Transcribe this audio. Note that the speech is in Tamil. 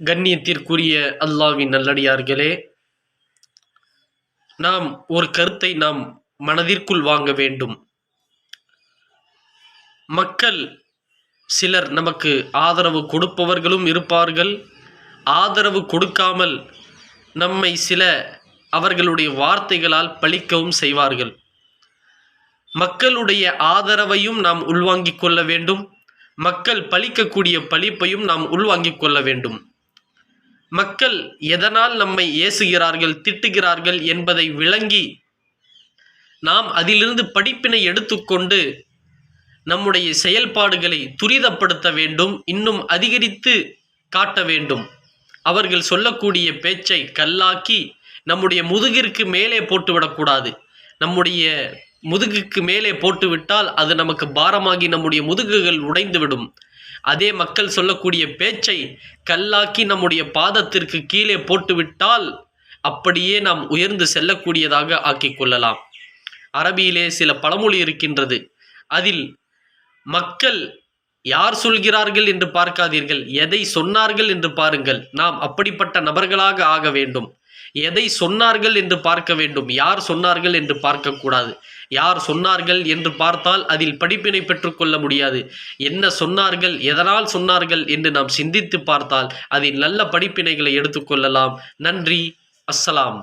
கண்ணியத்திற்குரிய அல்லாவின் நல்லடியார்களே நாம் ஒரு கருத்தை நாம் மனதிற்குள் வாங்க வேண்டும். மக்கள் சிலர் நமக்கு ஆதரவு கொடுப்பவர்களும் இருப்பார்கள். ஆதரவு கொடுக்காமல் நம்மை சில அவர்களுடைய வார்த்தைகளால் பழிக்கவும் செய்வார்கள். மக்களுடைய ஆதரவையும் நாம் உள்வாங்கிக் கொள்ள வேண்டும். மக்கள் பழிக்கக்கூடிய பழிப்பையும் நாம் உள்வாங்கிக் கொள்ள வேண்டும். மக்கள் எதனால் நம்மை ஏசுகிறார்கள் திட்டுகிறார்கள் என்பதை விளங்கி நாம் அதிலிருந்து படிப்பினை எடுத்துக்கொண்டு நம்முடைய செயல்பாடுகளை துரிதப்படுத்த வேண்டும் இன்னும் அதிகரித்து காட்ட வேண்டும். அவர்கள் சொல்லக்கூடிய பேச்சை கல்லாக்கி நம்முடைய முதுகிற்கு மேலே போட்டுவிடக்கூடாது. நம்முடைய முதுகுக்கு மேலே போட்டுவிட்டால் அது நமக்கு பாரமாகி நம்முடைய முதுகுகள் உடைந்துவிடும். அதே மக்கள் சொல்லக்கூடிய பேச்சை கல்லாக்கி நம்முடைய பாதத்திற்கு கீழே போட்டுவிட்டால் அப்படியே நாம் உயர்ந்து செல்லக்கூடியதாக ஆக்கிக்கொள்ளலாம் அரபியிலே சில பழமொழி இருக்கின்றது. அதில் மக்கள் யார் சொல்கிறார்கள் என்று பார்க்காதீர்கள் எதை சொன்னார்கள் என்று பாருங்கள். நாம் அப்படிப்பட்ட நபர்களாக ஆக வேண்டும். எதை சொன்னார்கள் என்று பார்க்க வேண்டும் யார் சொன்னார்கள் என்று பார்க்கக்கூடாது. யார் சொன்னார்கள் என்று பார்த்தால் அதில் படிப்பினை பெற்றுக்கொள்ள முடியாது. என்ன சொன்னார்கள் எதனால் சொன்னார்கள் என்று நாம் சிந்தித்து பார்த்தால் அதில் நல்ல படிப்பினைகளை எடுத்துக்கொள்ளலாம். நன்றி. அஸ்ஸலாம்.